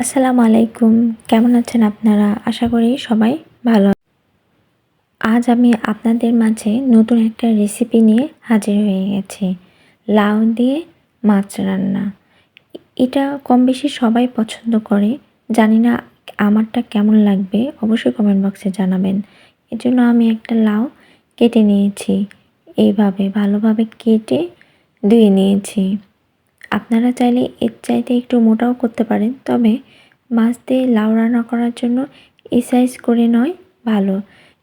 আসসালামু আলাইকুম। কেমন আছেন আপনারা? আশা করি সবাই ভালো আজ আমি আপনাদের মাঝে নতুন একটা রেসিপি নিয়ে হাজির হয়ে গেছি। লাউ দিয়ে মাছ রান্না। এটা কম বেশি সবাই পছন্দ করে। জানি না আমারটা কেমন লাগবে। অবশ্যই কমেন্ট বক্সে জানাবেন। এর জন্য আমি একটা লাউ কেটে নিয়েছি। এইভাবে ভালোভাবে কেটে ধুয়ে নিয়েছি। আপনারা চাইলে এর চাইতে একটু মোটাও করতে পারেন, তবে মাছ দিয়ে লাউ রান্না করার জন্য এই সাইজ করে নয়, ভালো।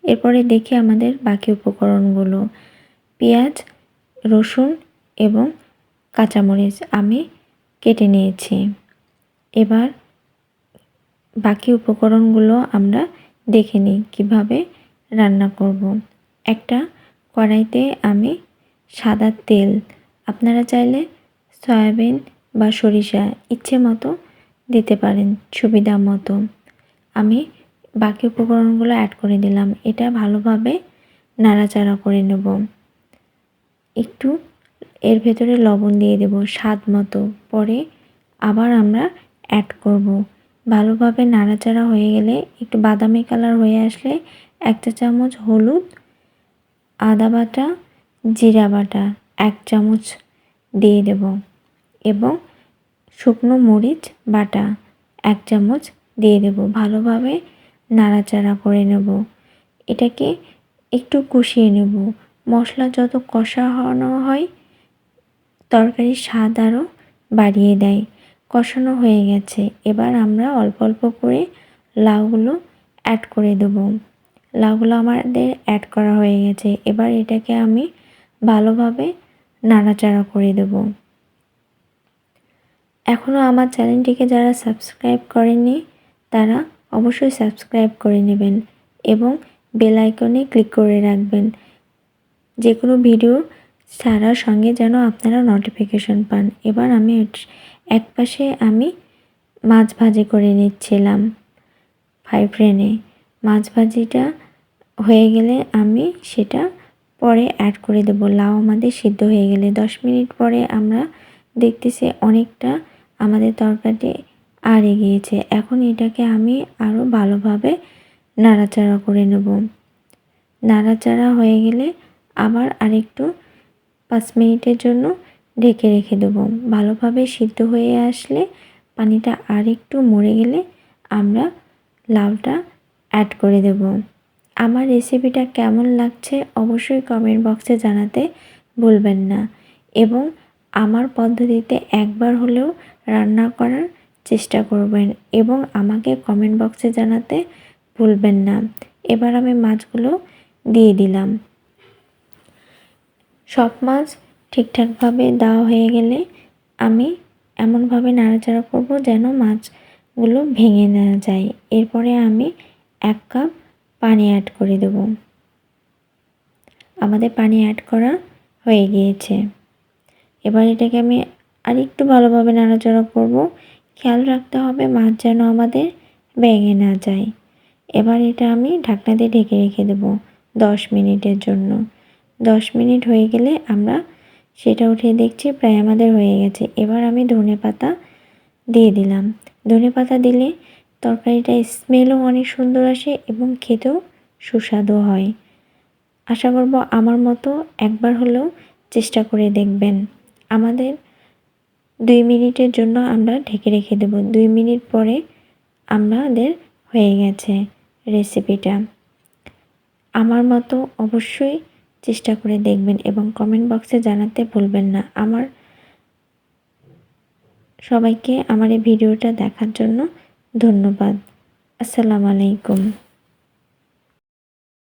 এরপরে দেখি আমাদের বাকি উপকরণগুলো। পেঁয়াজ, রসুন এবং কাঁচামরিচ আমি কেটে নিয়েছি। এবার বাকি উপকরণগুলো আমরা দেখে নিই কীভাবে রান্না করব। একটা কড়াইতে আমি সাদা তেল। আপনারা চাইলে সয়াবিন বা সরিষা ইচ্ছে মতো দিতে পারেন, সুবিধা মতো। আমি বাকি উপকরণগুলো অ্যাড করে দিলাম। এটা ভালোভাবে নাড়াচাড়া করে নেব। একটু এর ভেতরে লবণ দিয়ে দেব স্বাদ মতো। পরে আবার আমরা অ্যাড করব। ভালোভাবে নাড়াচাড়া হয়ে গেলে একটু বাদামি কালার হয়ে আসলে একটা চামচ হলুদ, আদা বাটা, জিরা বাটা এক চামচ দিয়ে দেব। এবং শুকনো মরিচ বাটা এক চামচ দিয়ে দেব। ভালোভাবে নাড়াচাড়া করে নেব। এটাকে একটু কষিয়ে নেব। মশলা যত কষানো হয়, তরকারির স্বাদ আরও বাড়িয়ে দেয়। কষানো হয়ে গেছে। এবার আমরা অল্প অল্প করে লাউগুলো অ্যাড করে দেব। লাউগুলো আমাদের অ্যাড করা হয়ে গেছে। এবার এটাকে আমি ভালোভাবে নাড়াচাড়া করে দেব। এখনও আমার চ্যানেলটিকে যারা সাবস্ক্রাইব করেনি তারা অবশ্যই সাবস্ক্রাইব করে নেবেন এবং বেল আইকনে ক্লিক করে রাখবেন। যে কোনো ভিডিও ছাড়ার সঙ্গে যেন আপনারা নোটিফিকেশন পান। এবার আমি এক পাশে আমি মাছ ভাজি করে নিচ্ছিলাম ফ্রাই প্যানে মাছ ভাজিটা হয়ে গেলে আমি সেটা পরে অ্যাড করে দেবো। লাউ আমাদের সিদ্ধ হয়ে গেলে। দশ মিনিট পরে আমরা দেখতেছি অনেকটা আমাদের তরকারি আর এগিয়েছে। এখন এটাকে আমি আরও ভালোভাবে নাড়াচাড়া করে নেব। নাড়াচাড়া হয়ে গেলে আবার আরেকটু পাঁচ মিনিটের জন্য ঢেকে রেখে দেবো। ভালোভাবে সিদ্ধ হয়ে আসলে পানিটা আর একটু মরে গেলে আমরা লাউটা অ্যাড করে দেব। আমার রেসিপিটা কেমন লাগছে অবশ্যই কমেন্ট বক্সে জানাতে ভুলবেন না। এবং আমার পদ্ধতিতে একবার হলেও রান্না করার চেষ্টা করবেন এবং আমাকে কমেন্ট বক্সে জানাতে ভুলবেন না। এবার আমি মাছগুলো দিয়ে দিলাম। সব মাছ ঠিকঠাকভাবে দেওয়া হয়ে গেলে আমি এমনভাবে নাড়াচাড়া করব যেন মাছগুলো ভেঙে না যায়। এরপরে আমি এক কাপ পানি অ্যাড করে দেব। আমাদের পানি অ্যাড করা হয়ে গিয়েছে। এবার এটাকে আমি আর একটু ভালোভাবে নাড়াচাড়া করব। খেয়াল রাখতে হবে মাছ যেন আমাদের ভেঙে না যায়। এবার এটা আমি ঢাকনা দিয়ে ঢেকে রেখে দেবো দশ মিনিটের জন্য। দশ মিনিট হয়ে গেলে আমরা সেটা উঠে দেখছি প্রায় আমাদের হয়ে গেছে। এবার আমি ধনে পাতা দিয়ে দিলাম। ধনে পাতা দিলে তরকারিটা স্মেলও অনেক সুন্দর আসে এবং খেতেও সুস্বাদু হয়। আশা করব আমার মতো একবার হলেও চেষ্টা করে দেখবেন। আমাদের দুই মিনিটের জন্য আমরা ঢেকে রেখে দেব। দুই মিনিট পরে আমাদের হয়ে গেছে রেসিপিটা আমার মতো অবশ্যই চেষ্টা করে দেখবেন এবং কমেন্ট বক্সে জানাতে ভুলবেন না। আমার সবাইকে আমার এই ভিডিওটা দেখার জন্য ধন্যবাদ। আসসালামু আলাইকুম।